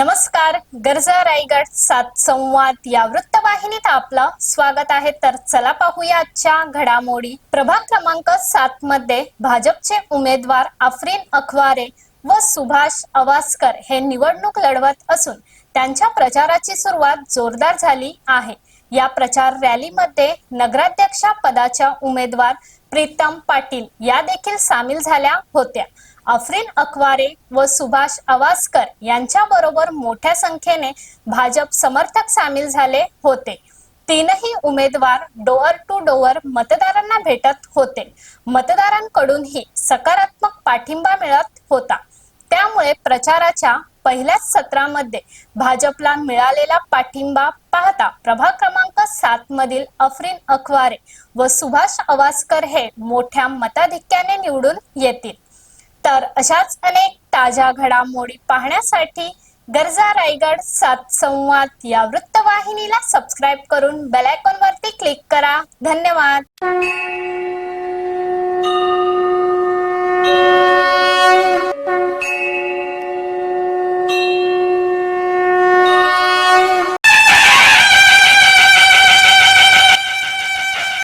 नमस्कार गरजा रायगड सात संवाद या वृत्तवाहिनीत आपलं स्वागत आहे. तर चला पाहूया आजच्या घडामोडी. प्रभाग क्रमांक सात मध्ये भाजपचे उमेदवार आफरीन अखवारे व सुभाष अवास्कर हे निवडणूक लढवत असून त्यांच्या प्रचाराची सुरुवात जोरदार झाली आहे. या प्रचार रॅलीमध्ये नगराध्यक्षा पदाच्या उमेदवार प्रीतम पाटील या देखील सामील झाल्या होत्या. अफरीन अखवारे व सुभाष आवासकर यांच्या बरोबर मोठ्या संख्येने भाजप समर्थक सामील झाले होते. तीनही उमेदवार डोअर टू डोअर मतदारांना भेटत होते. मतदारांकडूनही सकारात्मक पाठिंबा मिळत होता. त्यामुळे प्रचाराच्या पहिल्याच सत्रामध्ये भाजपला मिळालेला पाठिंबा पाहता प्रभाग क्रमांक सात मधील अफरीन अखवारे व सुभाष अवास्कर हे मोठ्या मताधिक्याने निवडून येतील. तर अशाच अनेक ताज्या घडामोडी पाहण्यासाठी गरजा रायगड सात संवाद या वृत्तवाहिनीला सबस्क्राईब करून बेल आयकॉन वरती क्लिक करा. धन्यवाद.